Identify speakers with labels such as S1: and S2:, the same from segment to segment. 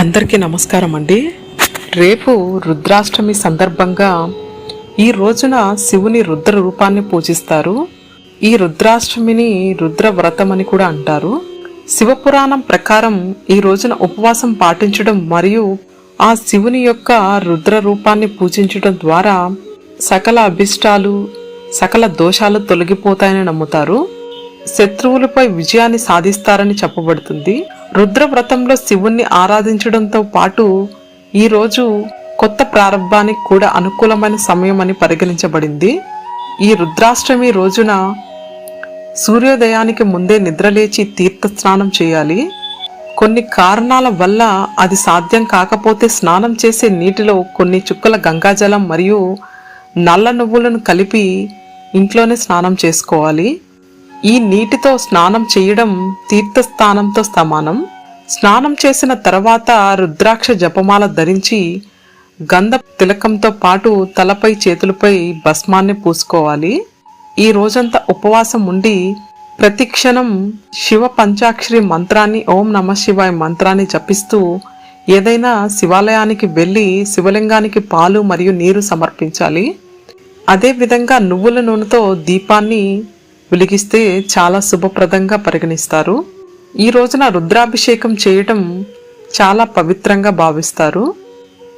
S1: అందరికీ నమస్కారం అండి. రేపు రుద్రాష్టమి సందర్భంగా ఈ రోజున శివుని రుద్ర రూపాన్ని పూజిస్తారు. ఈ రుద్రాష్టమిని రుద్ర వ్రతం అని కూడా అంటారు. శివపురాణం ప్రకారం ఈ రోజున ఉపవాసం పాటించడం మరియు ఆ శివుని యొక్క రుద్ర రూపాన్ని పూజించడం ద్వారా సకల అభిష్టాలు సకల దోషాలు తొలగిపోతాయని నమ్ముతారు. శత్రువులపై విజయాన్ని సాధిస్తారని చెప్పబడుతుంది. రుద్రవ్రతంలో శివుణ్ణి ఆరాధించడంతో పాటు ఈరోజు కొత్త ప్రారంభానికి కూడా అనుకూలమైన సమయం అని పరిగణించబడింది. ఈ రుద్రాష్టమి రోజున సూర్యోదయానికి ముందే నిద్రలేచి తీర్థ స్నానం చేయాలి. కొన్ని కారణాల వల్ల అది సాధ్యం కాకపోతే స్నానం చేసే నీటిలో కొన్ని చుక్కల గంగాజలం మరియు నల్ల నువ్వులను కలిపి ఇంట్లోనే స్నానం చేసుకోవాలి. ఈ నీటితో స్నానం చేయడం తీర్థస్థానంతో సమానం. స్నానం చేసిన తర్వాత రుద్రాక్ష జపమాల ధరించి గంధ తిలకంతో పాటు తలపై చేతులపై భస్మాన్ని పూసుకోవాలి. ఈ రోజంతా ఉపవాసం ఉండి ప్రతిక్షణం శివ పంచాక్షరి మంత్రాన్ని ఓం నమ శివాయ మంత్రాన్ని జపిస్తూ ఏదైనా శివాలయానికి వెళ్ళి శివలింగానికి పాలు మరియు నీరు సమర్పించాలి. అదే విధంగా నువ్వుల నూనెతో దీపాన్ని వెలిగిస్తే చాలా శుభప్రదంగా పరిగణిస్తారు. ఈ రోజున రుద్రాభిషేకం చేయటం చాలా పవిత్రంగా భావిస్తారు.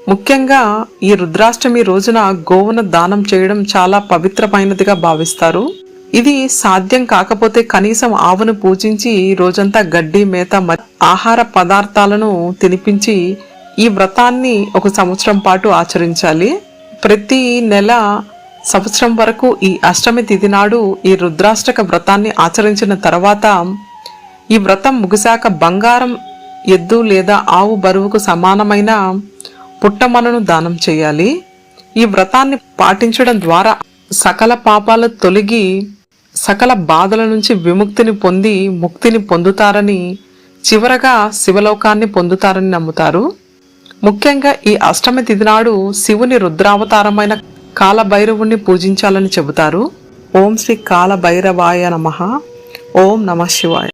S1: ముఖ్యంగా ఈ రుద్రాష్టమి రోజున గోవున దానం చేయడం చాలా పవిత్రమైనదిగా భావిస్తారు. ఇది సాధ్యం కాకపోతే కనీసం ఆవును పూజించి రోజంతా గడ్డి మేత మ- ఆహార పదార్థాలను తినిపించి ఈ వ్రతాన్ని ఒక సంవత్సరం పాటు ఆచరించాలి. ప్రతి నెల సంవత్సరం వరకు ఈ అష్టమి తిథి నాడు ఈ రుద్రాష్టక వ్రతాన్ని ఆచరించిన తర్వాత ఈ వ్రతం ముగిశాక బంగారం ఎద్దు లేదా ఆవు బరువుకు సమానమైన పుట్టమనను దానం చేయాలి. ఈ వ్రతాన్ని పాటించడం ద్వారా సకల పాపాలు తొలగి సకల బాధల నుంచి విముక్తిని పొంది ముక్తిని పొందుతారని చివరగా శివలోకాన్ని పొందుతారని నమ్ముతారు. ముఖ్యంగా ఈ అష్టమి తిథి నాడు శివుని రుద్రావతారమైన కాలభైరవుణ్ణి పూజించాలని చెబుతారు. ఓం శ్రీ కాలభైరవాయ నమ. ఓం నమ శివాయ.